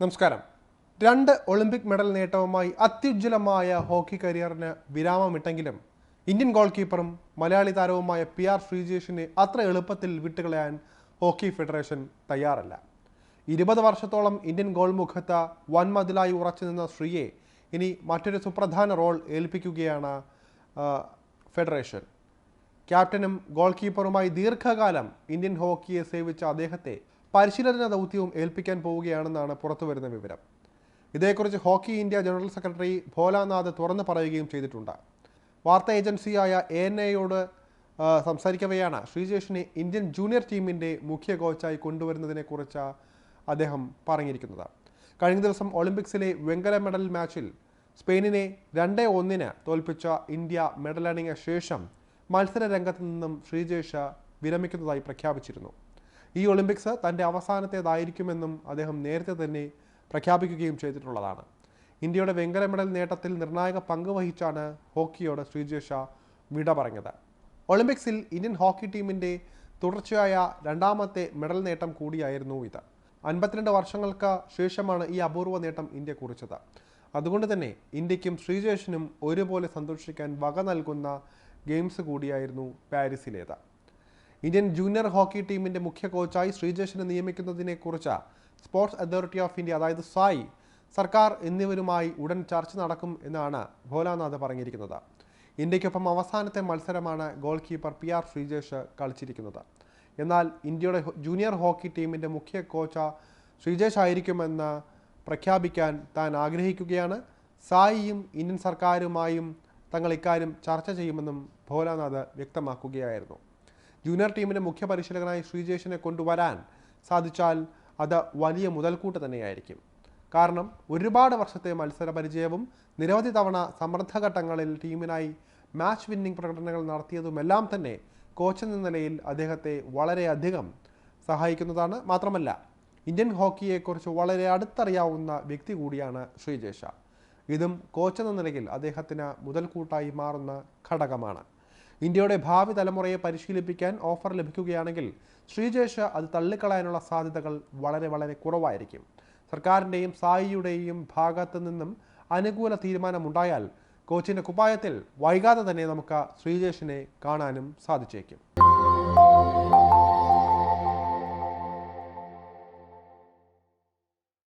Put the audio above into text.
നമസ്കാരം. രണ്ട് Olympic medal നേട്ടവുമായി അത്യുജ്വലമായ ഹോക്കി കരിയറിന് വിരാമമിട്ടെങ്കിലും ഇന്ത്യൻ ഗോൾ കീപ്പറും മലയാളി താരവുമായ പി ആർ ശ്രീജേഷിനെ അത്ര എളുപ്പത്തിൽ വിട്ടുകളയാൻ ഹോക്കി ഫെഡറേഷൻ തയ്യാറല്ല. ഇരുപത് വർഷത്തോളം ഇന്ത്യൻ ഗോൾ മുഖത്ത് വൻമതിലായി ഉറച്ചു നിന്ന ശ്രീയെ ഇനി മറ്റൊരു സുപ്രധാന റോൾ ഏൽപ്പിക്കുകയാണ് ഫെഡറേഷൻ. ക്യാപ്റ്റനും ഗോൾ കീപ്പറുമായി ദീർഘകാലം ഇന്ത്യൻ ഹോക്കിയെ സേവിച്ച അദ്ദേഹത്തെ പരിശീലന ദൗത്യവും ഏൽപ്പിക്കാൻ പോവുകയാണെന്നാണ് പുറത്തുവരുന്ന വിവരം. ഇതേക്കുറിച്ച് hockey India general secretary Bholanath തുറന്നു പറയുകയും ചെയ്തിട്ടുണ്ട്. വാർത്താ ഏജൻസിയായ എ എൻ എയോട് സംസാരിക്കവെയാണ്. ശ്രീജേഷിനെ ഇന്ത്യൻ ജൂനിയർ ടീമിന്റെ മുഖ്യ കോച്ചായി കൊണ്ടുവരുന്നതിനെക്കുറിച്ച് അദ്ദേഹം പറഞ്ഞിരിക്കുന്നത്. കഴിഞ്ഞ ദിവസം ഒളിമ്പിക്സിലെ വെങ്കല മെഡൽ മാച്ചിൽ സ്പെയിനിനെ രണ്ട് ഒന്നിന് തോൽപ്പിച്ച ഇന്ത്യ മെഡലണിയ ശേഷം മത്സര രംഗത്ത് നിന്നും ശ്രീജേഷ് വിരമിക്കുന്നതായി പ്രഖ്യാപിച്ചിരുന്നു. ഈ ഒളിമ്പിക്സ് തന്റെ അവസാനത്തേതായിരിക്കുമെന്നും അദ്ദേഹം നേരത്തെ തന്നെ പ്രഖ്യാപിക്കുകയും ചെയ്തിട്ടുള്ളതാണ്. ഇന്ത്യയുടെ വെങ്കല മെഡൽ നേട്ടത്തിൽ നിർണായക പങ്ക് വഹിച്ചാണ് ഹോക്കിയോട് ശ്രീജേഷ വിട പറഞ്ഞത്. ഒളിമ്പിക്സിൽ ഇന്ത്യൻ ഹോക്കി ടീമിന്റെ തുടർച്ചയായ രണ്ടാമത്തെ മെഡൽ നേട്ടം കൂടിയായിരുന്നു ഇത്. അൻപത്തിരണ്ട് വർഷങ്ങൾക്ക് ശേഷമാണ് ഈ അപൂർവ നേട്ടം ഇന്ത്യ കുറിച്ചത്. അതുകൊണ്ട് തന്നെ ഇന്ത്യക്കും ശ്രീജേഷിനും ഒരുപോലെ സന്തോഷിക്കാൻ വക നൽകുന്ന ഗെയിംസ് കൂടിയായിരുന്നു പാരീസിലേത്. ഇന്ത്യൻ ജൂനിയർ ഹോക്കി ടീമിന്റെ മുഖ്യ കോച്ചായി ശ്രീജേഷിനെ നിയമിക്കുന്നതിനെക്കുറിച്ച് സ്പോർട്സ് അതോറിറ്റി ഓഫ് ഇന്ത്യ അതായത് സായി സർക്കാർ എന്നിവരുമായി ഉടൻ ചർച്ച നടക്കും എന്നാണ് ഭോലാനാഥ് പറഞ്ഞിരിക്കുന്നത്. ഇന്ത്യക്കൊപ്പം അവസാനത്തെ മത്സരമാണ് goal keeper P R Sreejesh കളിച്ചിരിക്കുന്നത്. എന്നാൽ ഇന്ത്യയുടെ ജൂനിയർ ഹോക്കി ടീമിന്റെ മുഖ്യ കോച്ച് ശ്രീജേഷ് ആയിരിക്കുമെന്ന് പ്രഖ്യാപിക്കാൻ താൻ ആഗ്രഹിക്കുകയാണ്. സായിയും ഇന്ത്യൻ സർക്കാരുമായും തങ്ങൾ ഇക്കാര്യം ചർച്ച ചെയ്യുമെന്നും ഭോലാനാഥ് വ്യക്തമാക്കുകയായിരുന്നു. ജൂനിയർ ടീമിന്റെ മുഖ്യ പരിശീലകനായി ശ്രീജേഷിനെ കൊണ്ടുവരാൻ സാധിച്ചാൽ അത് വലിയ മുതൽക്കൂട്ട് തന്നെയായിരിക്കും. കാരണം ഒരുപാട് വർഷത്തെ മത്സര പരിചയവും നിരവധി തവണ സമ്മർദ്ദഘട്ടങ്ങളിൽ ടീമിനായി മാച്ച് വിന്നിംഗ് പ്രകടനങ്ങൾ നടത്തിയതുമെല്ലാം തന്നെ കോച്ച് എന്ന നിലയിൽ അദ്ദേഹത്തെ വളരെയധികം സഹായിക്കുന്നതാണ്. മാത്രമല്ല ഇന്ത്യൻ ഹോക്കിയെക്കുറിച്ച് വളരെ അടുത്തറിയാവുന്ന വ്യക്തി കൂടിയാണ് ശ്രീജേഷ. ഇതും കോച്ച് എന്ന നിലയിൽ അദ്ദേഹത്തിന് മുതൽക്കൂട്ടായി മാറുന്ന ഘടകമാണ്. ഇന്ത്യയുടെ ഭാവി തലമുറയെ പരിശീലിപ്പിക്കാൻ ഓഫർ ലഭിക്കുകയാണെങ്കിൽ ശ്രീജേഷ് അത് തള്ളിക്കളയാനുള്ള സാധ്യതകൾ വളരെ വളരെ കുറവായിരിക്കും. സർക്കാരിന്റെയും സായിയുടെയും ഭാഗത്തു നിന്നും അനുകൂല തീരുമാനമുണ്ടായാൽ കോച്ചിന്റെ കുപ്പായത്തിൽ വൈകാതെ തന്നെ നമുക്ക് ശ്രീജേഷിനെ കാണാനും സാധിച്ചേക്കും.